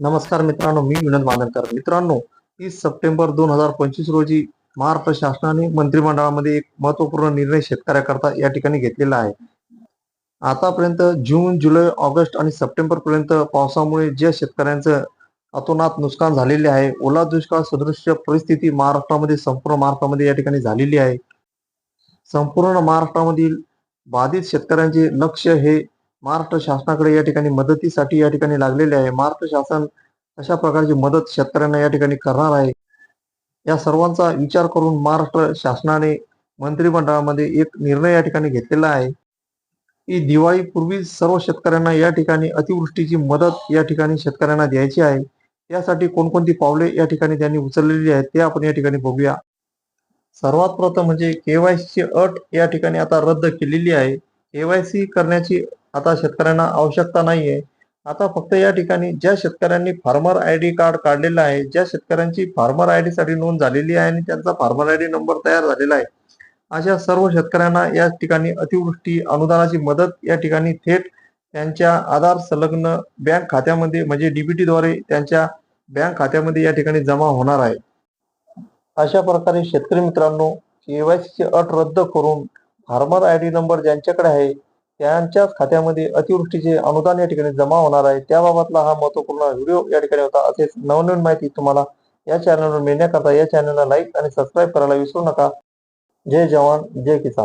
नमस्कार मित्रांनो मी विनोद मानकर मित्रांनो तीस सप्टेंबर दोन हजार पंचवीस रोजी महाराष्ट्र शासनाने मंत्रिमंडळामध्ये एक महत्त्वपूर्ण निर्णय शेतकऱ्याकरता या ठिकाणी घेतलेला आहे. आतापर्यंत जून जुलै ऑगस्ट आणि सप्टेंबर पर्यंत पावसामुळे ज्या शेतकऱ्यांचं अतोनात नुकसान झालेले आहे ओला दुष्काळ सदृश्य परिस्थिती महाराष्ट्रामध्ये संपूर्ण महाराष्ट्रामध्ये या ठिकाणी झालेली आहे. संपूर्ण महाराष्ट्रामधील बाधित शेतकऱ्यांचे लक्ष हे महाराष्ट्र शासनाकडे या ठिकाणी मदतीसाठी या ठिकाणी लागलेले आहे. महाराष्ट्र शासन अशा प्रकारची मदत शेतकऱ्यांना या ठिकाणी करणार आहे. या सर्वांचा विचार करून महाराष्ट्र शासनाने मंत्रिमंडळामध्ये एक निर्णय या ठिकाणी घेतलेला आहे. की दिवाळीपूर्वी सर्व शेतकऱ्यांना या ठिकाणी अतिवृष्टीची मदत या ठिकाणी शेतकऱ्यांना द्यायची आहे. त्यासाठी कोणकोणती पावले या ठिकाणी त्यांनी उचललेली आहेत ते आपण या ठिकाणी बघूया. सर्वात प्रथम म्हणजे केवायसी ची अट या ठिकाणी आता रद्द केलेली आहे. केवायसी करण्याची आता शेतकऱ्यांना आवश्यकता नाहीये. आता फक्त या ठिकाणी ज्या शेतकऱ्यांनी फार्मर आय डी कार्ड काढलेलं आहे ज्या शेतकऱ्यांची फार्मर आय डी साठी नोंद झालेली आहे आणि त्यांचा फार्मर आय डी नंबर तयार झालेला आहे अशा सर्व शेतकऱ्यांना या ठिकाणी अतिवृष्टी अनुदानाची मदत या ठिकाणी थेट त्यांच्या आधार संलग्न बँक खात्यामध्ये म्हणजे डीबीटी द्वारे त्यांच्या बँक खात्यामध्ये या ठिकाणी जमा होणार आहे. अशा प्रकारे शेतकरी मित्रांनो केवायसीची अट रद्द करून फार्मर आय डी नंबर ज्यांच्याकडे आहे त्यांच्याच खात्यामध्ये अतिवृष्टीचे अनुदान या ठिकाणी जमा होणार आहे. त्याबाबतला हा महत्त्वपूर्ण व्हिडिओ या ठिकाणी होता. असेच नवनवीन माहिती तुम्हाला या चॅनलवर मिळण्याकरता या चॅनलला लाईक आणि सबस्क्राईब करायला विसरू नका. जय जवान जय किसान.